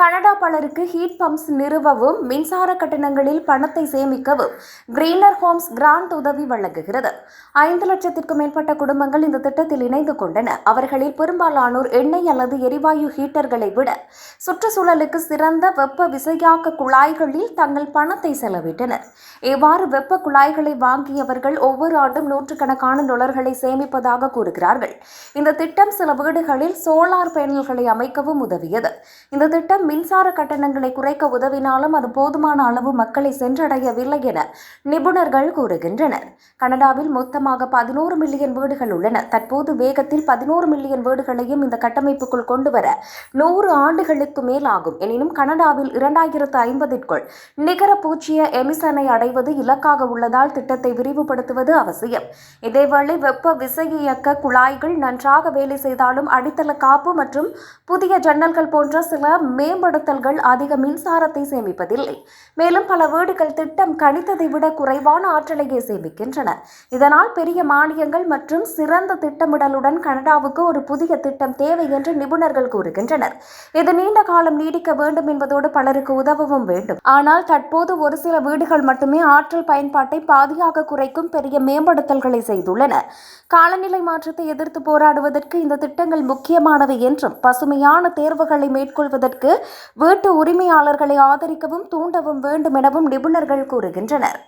Canada பலருக்கு heat bumps நிறுவவும் மின்சார கட்டணங்களில் பணத்தை சேமிக்கவும் கிரீனர் ஹோம்ஸ் கிராண்ட் உதவி வழங்குகிறது. ஐந்து லட்சத்திற்கும் மேற்பட்ட குடும்பங்கள் இந்த திட்டத்தில் இணைந்து கொண்டன. அவர்களில் பெரும்பாலானோர் எண்ணெய் அல்லது எரிவாயு ஹீட்டர்களை விட சுற்றுச்சூழலுக்கு சிறந்த வெப்ப விசையாக்க குழாய்களில் தங்கள் பணத்தை செலவிட்டனர். இவ்வாறு வெப்ப குழாய்களை வாங்கியவர்கள் ஒவ்வொரு ஆண்டும் நூற்றுக்கணக்கான டாலர்களை சேமிப்பதாக கூறுகிறார்கள். இந்த திட்டம் சில வீடுகளில் சோலார் பேனல்களை அமைக்கவும் உதவியது. இந்த திட்டம் மின்சார கட்டணங்களை குறைக்க உதவினாலும் அது போதுமான அளவு மக்களை சென்றடையவில்லை என நிபுணர்கள் கூறுகின்றனர். கனடாவில் மொத்தமாக பதினோரு மில்லியன் வீடுகள் உள்ளன. தற்போது வேகத்தில் பதினோரு மில்லியன் வீடுகளையும் இந்த கட்டமைப்புக்குள் கொண்டுவர நூறு ஆண்டுகளுக்கு மேல் ஆகும் எனினும் கனடாவில் இரண்டாயிரத்து ஐம்பதிற்குள் நிகர பூச்சிய எமிசனை அடைவது இலக்காக உள்ளதால் திட்டத்தை விரிவுபடுத்துவது அவசியம். இதேவேளை வெப்ப விசையியக்க குழாய்கள் நன்றாக வேலை செய்தாலும் அடித்தள காப்பு மற்றும் புதிய ஜன்னல்கள் போன்ற சில மேம்படுத்தல்கள் அதிக மின்சாரத்தை சேமிப்பதில்லை. மேலும் பல வீடுகள் திட்டம் கணித்ததை விட குறைவான ஆற்றலையே சேமிக்கின்றன. இதனால் பெரிய மானியங்கள் மற்றும் சிறந்த திட்டமிடலுடன் கனடாவுக்கு ஒரு புதிய திட்டம் தேவை என்று நிபுணர்கள் கூறுகின்றனர். இது நீண்ட காலம் நீடிக்க வேண்டும் என்பதோடு பலருக்கு உதவவும் வேண்டும். ஆனால் தற்போது ஒரு சில வீடுகள் மட்டுமே ஆற்றல் பயன்பாட்டை பாதியாக குறைக்கும் பெரிய மேம்படுத்தல்களை செய்துள்ளன. காலநிலை மாற்றத்தை எதிர்த்து போராடுவதற்கு இந்த திட்டங்கள் முக்கியமானவை என்றும் பசுமையான தேர்வுகளை மேற்கொள்வதற்கு வீட்டு உரிமையாளர்களை ஆதரிக்கவும் தூண்டவும் வேண்டும் எனவும் நிபுணர்கள் கூறுகின்றனர்.